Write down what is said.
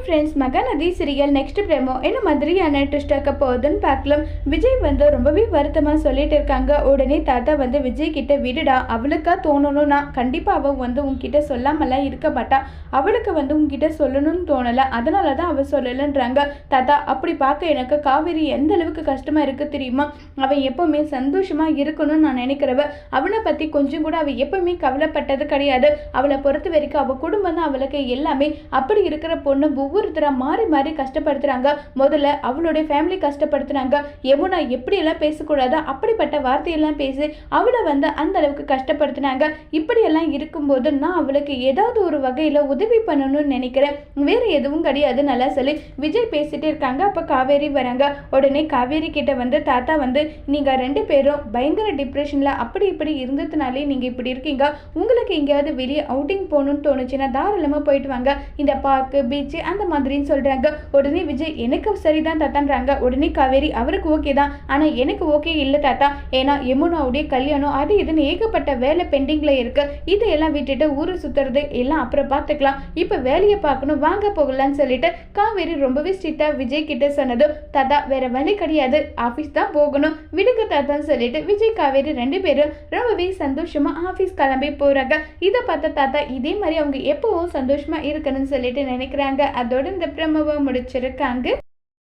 Hi friends Mahanadhi serial next promo என்ன மாதிரியான twist ஆக்க போகுதுன்னு பார்க்கலாம். விஜய் வந்து ரொம்பவே வருத்தமாக சொல்லிட்டு இருக்காங்க. உடனே தாத்தா வந்து விஜய் கிட்ட விடுடா அவளுக்கா தோணணும்னா கண்டிப்பாக அவள் வந்து உங்ககிட்ட சொல்லாமலாம் இருக்க மாட்டா. அவளுக்கு வந்து உங்ககிட்ட சொல்லணும்னு தோணலை. அதனால தான் அவள் சொல்லலைன்றாங்க. தாத்தா அப்படி பார்க்க எனக்கு காவேரி எந்த அளவுக்கு கஷ்டமாக இருக்குது தெரியுமா? அவன் எப்போவுமே சந்தோஷமாக இருக்கணும்னு நான் நினைக்கிறவ. அவனை பற்றி கொஞ்சம் கூட அவள் எப்பவுமே கவலைப்பட்டது கிடையாது. அவளை பொறுத்த வரைக்கும் அவள் குடும்பம் தான் அவளுக்கு எல்லாமே. அப்படி இருக்கிற பொண்ணு ஒவ்வொருத்தராக மாறி மாறி கஷ்டப்படுத்துகிறாங்க முதல்ல அவளுடைய ஃபேமிலி கஷ்டப்படுத்துனாங்க. யமுனா எப்படியெல்லாம் பேசக்கூடாதோ அப்படிப்பட்ட வார்த்தையெல்லாம் பேசி அவளை வந்து அந்த அளவுக்கு கஷ்டப்படுத்தினாங்க. இப்படியெல்லாம் இருக்கும்போது நான் அவளுக்கு ஏதாவது ஒரு வகையில் உதவி பண்ணணும்னு நினைக்கிறேன். வேறு எதுவும் கிடையாது நல்லா சொல்லி. விஜய் பேசிகிட்டே இருக்காங்க. அப்போ காவேரி வராங்க. உடனே காவேரி கிட்ட வந்து தாத்தா வந்து நீங்கள் ரெண்டு பேரும் பயங்கர டிப்ரெஷனில் அப்படி இப்படி இருந்ததுனாலே நீங்கள் இப்படி இருக்கீங்க. உங்களுக்கு எங்கேயாவது வெளியே அவுட்டிங் போகணும்னு தோணுச்சுன்னா தாராளமாக போயிட்டு வாங்க. இந்த பார்க்கு பீச்சு அந்த மாதிரின்னு சொல்கிறாங்க உடனே விஜய் எனக்கு சரிதான் தாத்தான்றாங்க. உடனே காவேரி அவருக்கு ஓகே தான். ஆனால் எனக்கு ஓகே இல்லை தாத்தா. ஏன்னா யமுனாவுடைய கல்யாணம் அது இதுன்னு ஏகப்பட்ட வேலை பெண்டிங்கில் இருக்கு. இதையெல்லாம் விட்டுட்டு ஊரை சுற்றுறது எல்லாம் அப்புறம் பார்த்துக்கலாம் இப்போ வேலையை பார்க்கணும் வாங்க போகலான்னு சொல்லிட்டு காவேரி ரொம்பவே ஸ்ட்ரிக்டாக விஜய் கிட்ட சொன்னது. தாத்தா வேற வழி கிடையாது. ஆஃபீஸ் தான் போகணும். விடுங்க தாத்தான்னு சொல்லிட்டு விஜய் காவேரி ரெண்டு பேரும் ரொம்பவே சந்தோஷமா ஆஃபீஸ் கிளம்பி போறாங்க. இதை பார்த்த தாத்தா இதே மாதிரி அவங்க எப்பவும் சந்தோஷமா இருக்கணும்னு சொல்லிட்டு நினைக்கிறாங்க. அதோட இந்த பிரமவை முடிச்சிருக்காங்க.